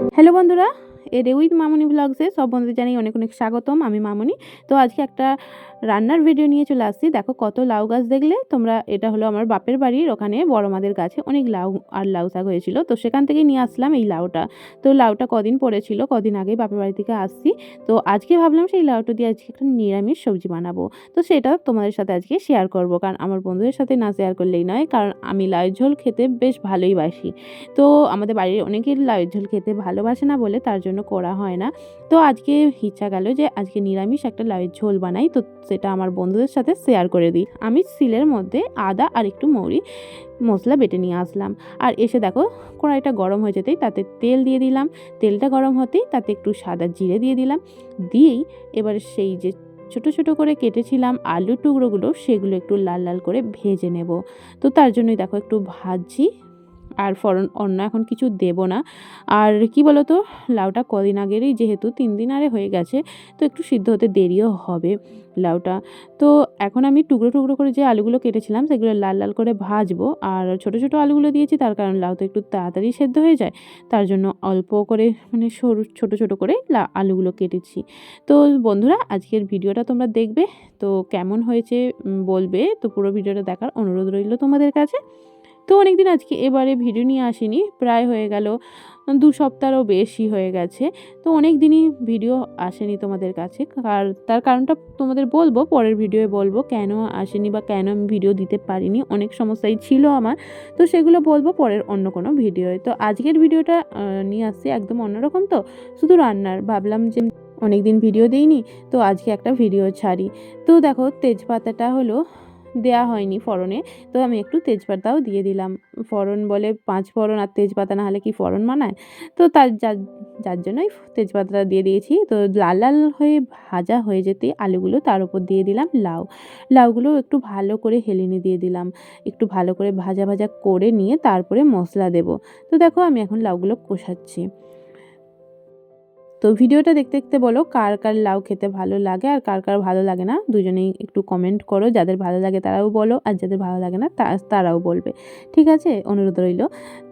Hello বন্ধুরা A with মামনি ব্লগসে সব বন্ধুদের জানাই অনেক অনেক স্বাগতম, আমি মামনি। তো আজকে একটা রান্নার ভিডিও নিয়ে চলে আসছি। দেখো কত লাউ গাছ দেখলে, তোমরা এটা হলো আমার বাপের বাড়ির ওখানে বড় মাদের গাছে অনেক লাউ আর লাউ শাক হয়েছিল। তো সেখান থেকেই নিয়ে আসলাম এই লাউটা। তো লাউটা কদিন পড়েছিল, কদিন আগেই বাপের বাড়ি থেকে আসছি। তো আজকে ভাবলাম সেই লাউটা দিয়ে আজকে একটা নিরামিষ সবজি বানাবো। তো সেটা তোমাদের সাথে আজকে শেয়ার করব, কারণ আমার বন্ধুদের সাথে না শেয়ার করলেই নয়, কারণ আমি লাউয়ের ঝোল খেতে বেশ ভালোই বাসি। তো আমাদের বাড়ির অনেকের লাউয়ের ঝোল খেতে ভালোবাসে না বলে, তার জন্য করা হয় না। তো আজকে ইচ্ছা গেল যে, আজকে নিরামিষ একটা লাউয়ের ঝোল বানাই, তো সেটা আমার বন্ধুদের সাথে শেয়ার করে দিই। আমি সিলের মধ্যে আদা আর একটু মৌরি মশলা বেটে নিয়ে আসলাম। আর এসে দেখো, কড়াইটা গরম হয়ে যেতেই তাতে তেল দিয়ে দিলাম। তেলটা গরম হতেই তাতে একটু সাদা জিরে দিয়ে দিলাম। দিয়েই এবার সেই যে, ছোট ছোট করে কেটেছিলাম আলুর টুকরোগুলো, সেগুলো একটু লাল লাল করে ভেজে নেব। তো তার জন্যই দেখো একটু ভাজছি। আর ফরন, অন্য এখন কিছু দেব না। আর কি বলো তো লাউটা কদিন আগেরই যেহেতু তিন দিন আরে হয়ে গেছে, তো একটু সিদ্ধ হতে দেরিও হবে লাউটা। তো এখন আমি টুকরো টুকরো করে যে আলুগুলো কেটেছিলাম, সেগুলো লাল লাল করে ভাজবো। আর ছোট ছোট আলুগুলো দিয়েছি, তার কারণ লাউ তো একটু তাড়াতাড়ি সেদ্ধ হয়ে যায়, তার জন্য অল্প করে মানে সরু, ছোট ছোট করে আলুগুলো কেটেছি। তো বন্ধুরা, আজকের ভিডিওটা তোমরা দেখবে। তো কেমন হয়েছে বলবে। তো পুরো ভিডিওটা দেখার অনুরোধ রইল তোমাদের কাছে। তো অনেক দিন আজকে এবারে ভিডিও নিয়ে আসিনি, প্রায় হয়ে গেল দু সপ্তাহও বেশি হয়ে গেছে। তো অনেক দিনই ভিডিও আসেনি তোমাদের কাছে, আর তার কারণটা তোমাদের বলব, পরের ভিডিওয়ে বলব কেন আসেনি বা কেন আমি ভিডিও দিতে পারিনি, অনেক সমস্যাই ছিল আমার। তো সেগুলো বলব পরের অন্য কোনো ভিডিওয়ে। তো আজকের ভিডিওটা নিয়ে আসছি একদম অন্যরকম তো, শুধু রান্নার। ভাবলাম যে অনেক দিন ভিডিও দিইনি, তো আজকে একটা ভিডিও ছাড়ি। তো দেখো তেজপাতাটা হলো দেয়া হয়নি ফোড়নে। তো আমি একটু তেজপাতাও দিয়ে দিলাম। ফোড়ন বলে পাঁচ ফোড়ন আর তেজপাতা না হলে কি ফোড়ন মানায়? তো তার যার জন্যই তেজপাতাটা দিয়ে দিয়েছি। তো লাল লাল হয়ে ভাজা হয়ে যেতে আলুগুলো তার উপর দিয়ে দিলাম লাউ। লাউগুলো একটু ভালো করে হেলিনি দিয়ে দিলাম। একটু ভালো করে ভাজা ভাজা করে নিয়ে তারপরে মশলা দেব। তো দেখো আমি এখন লাউগুলো কষাচ্ছি। তো ভিডিওটা দেখতে দেখতে বলো কার কার লাউ খেতে ভালো লাগে আর কার কার ভালো লাগে না, দুজনেই একটু কমেন্ট করো, যাদের ভালো লাগে তারাও বলো আর যাদের ভালো লাগে না তারাও বলবে। ঠিক আছে? অনুরোধ রইল।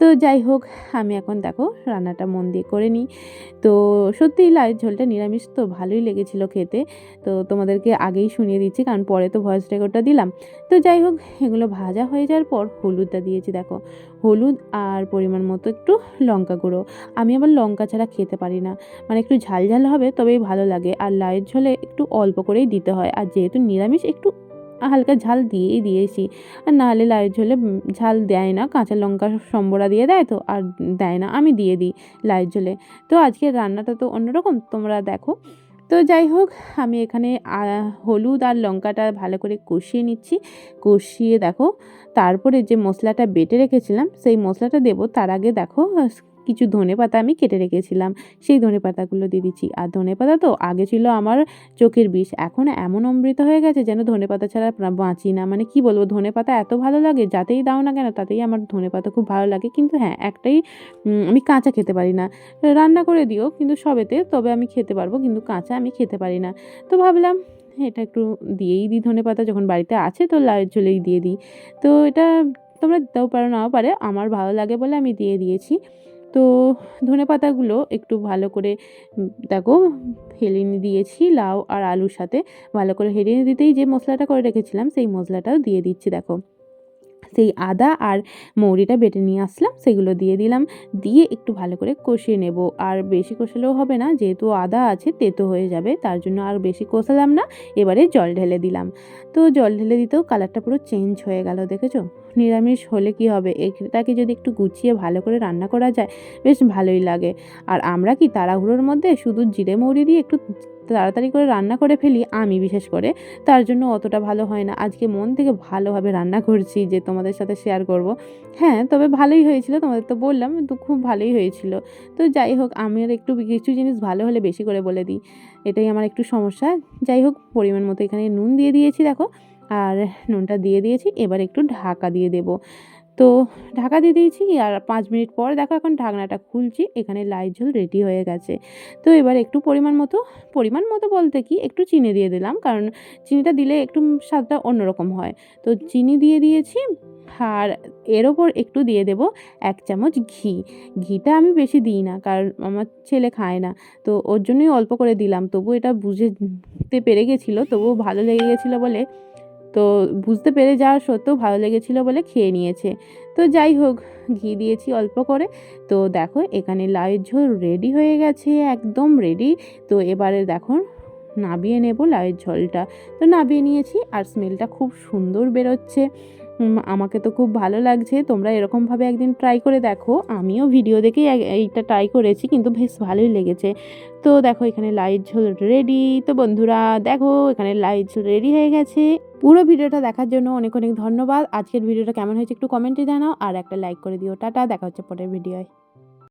তো যাই হোক, আমি এখন দেখো রান্নাটা মন দিয়ে করে নিই। তো সত্যিই লাউয়ের ঝোলটা নিরামিষ তো ভালোই লেগেছিলো খেতে। তো তোমাদেরকে আগেই শুনিয়ে দিচ্ছি কারণ পরে তো ভয়েস রেকর্ডটা দিলাম। তো যাই হোক, এগুলো ভাজা হয়ে যাওয়ার পর হলুদটা দিয়েছি দেখো। হলুদ আর পরিমাণ মতো একটু লঙ্কা গুঁড়ো। আমি আবার লঙ্কা ছাড়া খেতে পারি না। মানে একটু ঝাল ঝাল হবে, তবেই ভালো লাগে। আর লাউয়ের ঝোলে একটু অল্প করেই দিতে হয়। আর যেহেতু নিরামিষ, একটু হালকা ঝাল দিয়েই দিয়েছি। আর নাহলে লাউয়ের ঝোলে ঝাল দেয় না। কাঁচা লঙ্কা সম্বরা দিয়ে দেয় তো, আর দেয় না। আমি দিয়ে দিই লাউয়ের ঝোলে। তো আজকের রান্নাটা তো অন্যরকম। তোমরা দেখো। তো যাই হোক, আমি এখানে হলুদ আর লঙ্কাটা ভালো করে কষিয়ে নিচ্ছি। কষিয়ে দেখো, তারপরে যে মশলাটা বেটে রেখেছিলাম, সেই মশলাটা দেব। তার আগে দেখো কিছু ধনে পাতা আমি কেটে রেখেছিলাম। সেই ধনে পাতাগুলো দিয়ে দিচ্ছি। আর ধনে পাতা তো আগে ছিল আমার চোখের বিষ। এখন এমন অমৃত হয়ে গেছে যেন ধনে পাতা ছাড়া বাঁচি না। মানে কি বলব? ধনে পাতা এত ভালো লাগে, যাতেই দাও না কেন, তাতেই আমার ধনে পাতা খুব ভালো লাগে। কিন্তু হ্যাঁ একটাই আমি কাঁচা খেতে পারি না। রান্না করে দিও কিন্তু সবেতে, তবে আমি খেতে পারব, কিন্তু কাঁচা আমি খেতে পারি না। তো ভাবলাম, এটা একটু দিয়েই দিই ধনে পাতা। যখন বাড়িতে আছে তো লাউয়ের ঝোলেই দিয়ে দিই। তো এটা তোমরা দিতেও পারো, নাও পারে। আমার ভালো লাগে বলে আমি দিয়ে দিয়েছি। তো ধনে পাতাগুলো একটু ভালো করে দেখো হেলিনি দিয়েছি লাউ আর আলুর সাথে। ভালো করে হেলিয়ে দিতেই যে মশলাটা করে রেখেছিলাম, সেই মশলাটাও দিয়ে দিচ্ছি, দেখো। সেই আদা আর মৌরিটা বেটে নিয়ে আসলাম, সেগুলো দিয়ে দিলাম। দিয়ে একটু ভালো করে কষিয়ে নেব। আর বেশি কষালেও হবে না, যেহেতু আদা আছে, তেতো হয়ে যাবে, তার জন্য আর বেশি কষালাম না। এবারে জল ঢেলে দিলাম। তো জল ঢেলে দিতেও কালারটা পুরো চেঞ্জ হয়ে গেল, দেখেছ? নিরামিষ হলে কি হবে? এটাকে যদি একটু গুছিয়ে ভালো করে রান্না করা যায়, বেশ ভালোই লাগে। আর আমরা কি তাড়াহুড়োর মধ্যে শুধু জিরে মৌরি দিয়ে একটু তাড়াতাড়ি করে রান্না করে ফেলি, আমি বিশেষ করে, তার জন্য অতটা ভালো হয় না। আজকে মন থেকে ভালোভাবে রান্না করছি যে তোমাদের সাথে শেয়ার করব। হ্যাঁ তবে ভালোই হয়েছিল, তোমাদের তো বললাম, তো খুব ভালোই হয়েছিল। তো যাই হোক, আমি আর একটু কিছু জিনিস ভালো হলে বেশি করে বলে দিই। এটাই আমার একটু সমস্যা। যাই হোক, পরিমাণ মতো এখানে নুন দিয়ে দিয়েছি, দেখো। আর নুনটা দিয়ে দিয়েছি, এবার একটু ঢাকা দিয়ে দেবো। তো ঢাকা দিয়ে দিয়েছি আর পাঁচ মিনিট পর দেখো এখন ঢাকনাটা খুলছি, এখানে লাই ঝোল রেডি হয়ে গেছে। তো এবার একটু পরিমাণ মতো পরিমাণ মতো বলতে কি একটু চিনি দিয়ে দিলাম, কারণ চিনিটা দিলে একটু স্বাদটা অন্যরকম হয়। তো চিনি দিয়ে দিয়েছি, আর এর ওপর একটু দিয়ে দেব এক চামচ ঘি। ঘিটা আমি বেশি দিই না, কারণ আমার ছেলে খায় না, তো ওর জন্যই অল্প করে দিলাম, তবু এটা বুঝতে পেরে গেছিল, তবুও ভালো লেগে গেছিল বলে তো বুঝতে পেরে যাওয়া সত্ত্বেও ভালো লেগেছিলো বলে খেয়ে নিয়েছে। তো যাই হোক, ঘি দিয়েছি অল্প করে। তো দেখো, এখানে লাউয়ের ঝোল রেডি হয়ে গেছে, একদম রেডি তো এবারে দেখো, নাবিয়ে নেব লাউয়ের ঝোলটা। তো নাবিয়ে নিয়েছি আর স্মেলটা খুব সুন্দর বেরোচ্ছে। আমাকে তো খুব ভালো লাগছে। তোমরা এরকমভাবে একদিন ট্রাই করে দেখো। আমিও ভিডিও দেখেই এইটা ট্রাই করেছি, কিন্তু বেশ ভালোই লেগেছে। তো দেখো, এখানে লাইট ঝোল রেডি তো বন্ধুরা, দেখো, এখানে লাইট ঝোল রেডি হয়ে গেছে। পুরো ভিডিওটা দেখার জন্য অনেক অনেক ধন্যবাদ। আজকের ভিডিওটা কেমন হয়েছে একটু কমেন্টে জানাও, আর একটা লাইক করে দিও। টাটা, দেখা হচ্ছে পরের ভিডিওয়